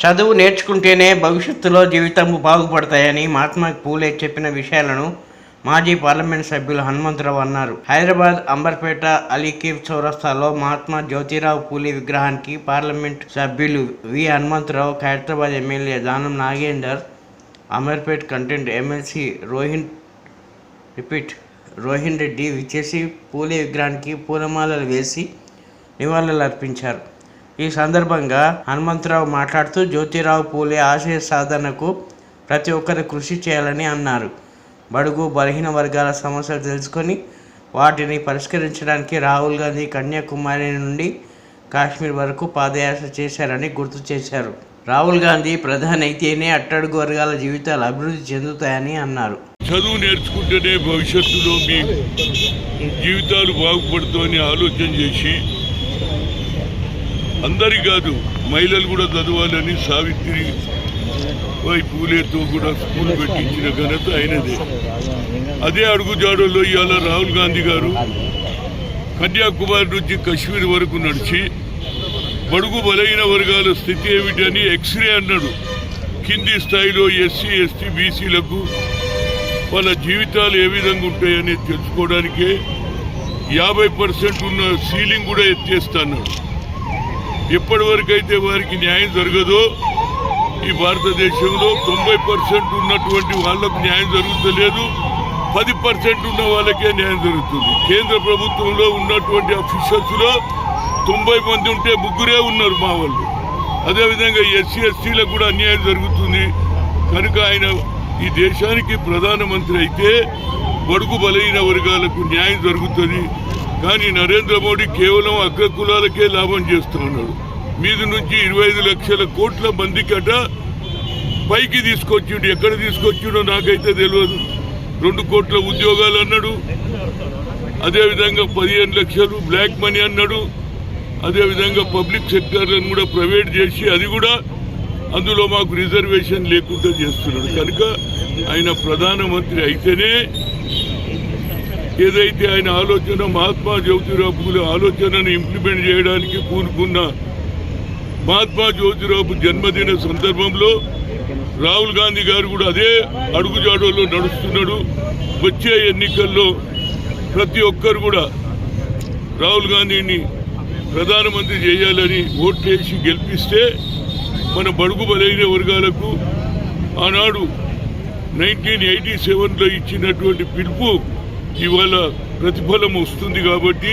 చదువు నేర్చుకుంటేనే భవిష్యత్తులో జీవితం బాగుపడతాయని మహాత్మా పూలే చెప్పిన విషయాలను మాజీ పార్లమెంట్ సభ్యులు హనుమంతరావు అన్నారు. హైదరాబాద్ అంబర్పేట అలీకీర్ చౌరస్తాలో మహాత్మా జ్యోతిరావు పూలే విగ్రహానికి పార్లమెంట్ సభ్యులు వి. హనుమంతరావు ఖైరతాబాద్ ఎమ్మెల్యే దానం నాగేందర్ అమర్పేట్ కంటెంట్ ఎమ్మెల్సీ రోహిన్ రిపీట్ రోహిన్ రెడ్డి విచ్చేసి పూలే విగ్రహానికి పూలమాలలు వేసి నివాళులు అర్పించారు ఈ సందర్భంగా హనుమంతరావు మాట్లాడుతూ జ్యోతిరావు పూలే ఆశయ సాధనకు ప్రతి ఒక్కరు కృషి చేయాలని అన్నారు. బడుగు బలహీన వర్గాల సమస్యలు తెలుసుకొని వాటిని పరిష్కరించడానికి రాహుల్ గాంధీ కన్యాకుమారి నుండి కాశ్మీర్ వరకు పాదయాత్ర చేశారని గుర్తు చేశారు. రాహుల్ గాంధీ ప్రధాని అయితేనే అట్టడుగు వర్గాల జీవితాలు అభివృద్ధి చెందుతాయని అన్నారు. చదువు నేర్చుకుంటేనే భవిష్యత్తులో మీ జీవితాలు బాగుపడుతామని ఆలోచన చేసి అందరి కాదు మహిళలు కూడా చదవాలని సావిత్రి వై పూలేతో కూడా స్కూల్ పెట్టించిన ఘనత అయినదే అదే అడుగుజాడలో ఇవాళ రాహుల్ గాంధీ గారు కన్యాకుమారి నుంచి కశ్మీర్ వరకు నడిచి బడుగు బలైన వర్గాల స్థితి ఏమిటని ఎక్స్రే అన్నాడు. కింది స్థాయిలో ఎస్సీ ఎస్టీ బీసీలకు వాళ్ళ జీవితాలు ఏ విధంగా ఉంటాయని తెలుసుకోవడానికే యాభై పర్సెంట్ ఉన్న సీలింగ్ కూడా ఎత్తేస్తాన్నాడు ఇప్పటి వరకు అయితే వారికి న్యాయం జరగదో. ఈ భారతదేశంలో తొంభై పర్సెంట్ ఉన్నటువంటి వాళ్ళకు న్యాయం జరుగుతలేదు. పది పర్సెంట్ ఉన్న వాళ్ళకే న్యాయం జరుగుతుంది. కేంద్ర ప్రభుత్వంలో ఉన్నటువంటి అఫీషియల్స్ తొంభై మంది ఉంటే ముగ్గురే ఉన్నారు మా వాళ్ళు. అదేవిధంగా ఎస్సీ ఎస్టీలకు కూడా అన్యాయం జరుగుతుంది. కనుక ఆయన ఈ దేశానికి ప్రధానమంత్రి అయితే బడుగు బలైన వర్గాలకు న్యాయం జరుగుతుంది. కానీ నరేంద్ర మోడీ కేవలం అగ్ర కులాలకే లాభం చేస్తూ ఉన్నాడు. మీద నుంచి ఇరవై ఐదు లక్షల కోట్ల మందికట పైకి తీసుకొచ్చిండు. ఎక్కడ తీసుకొచ్చిండో నాకైతే తెలియదు రెండు కోట్ల ఉద్యోగాలు అన్నాడు. అదేవిధంగా పదిహేను లక్షలు బ్లాక్ మనీ అన్నాడు. అదేవిధంగా పబ్లిక్ సెక్టర్లను కూడా ప్రైవేట్ చేసి అది కూడా అందులో మాకు రిజర్వేషన్ లేకుండా చేస్తున్నాడు. కనుక ఆయన ప్రధానమంత్రి అయితేనే ఏదైతే ఆయన ఆలోచన మహాత్మా జ్యోతిరావు పూలే ఆలోచనను ఇంప్లిమెంట్ చేయడానికి పూనుకున్న మహాత్మా జ్యోతిరావు జన్మదిన సందర్భంలో రాహుల్ గాంధీ గారు కూడా అదే అడుగుజాడలో నడుస్తున్నాడు. వచ్చే ఎన్నికల్లో ప్రతి ఒక్కరు కూడా రాహుల్ గాంధీని ప్రధానమంత్రి చేయాలని ఓట్లేసి గెలిపిస్తే మన బడుగు బలైన వర్గాలకు ఆనాడు నైన్టీన్ ఎయిటీ సెవెన్లో ఇచ్చినటువంటి పిలుపు ఇవాళ ప్రతిఫలం వస్తుంది కాబట్టి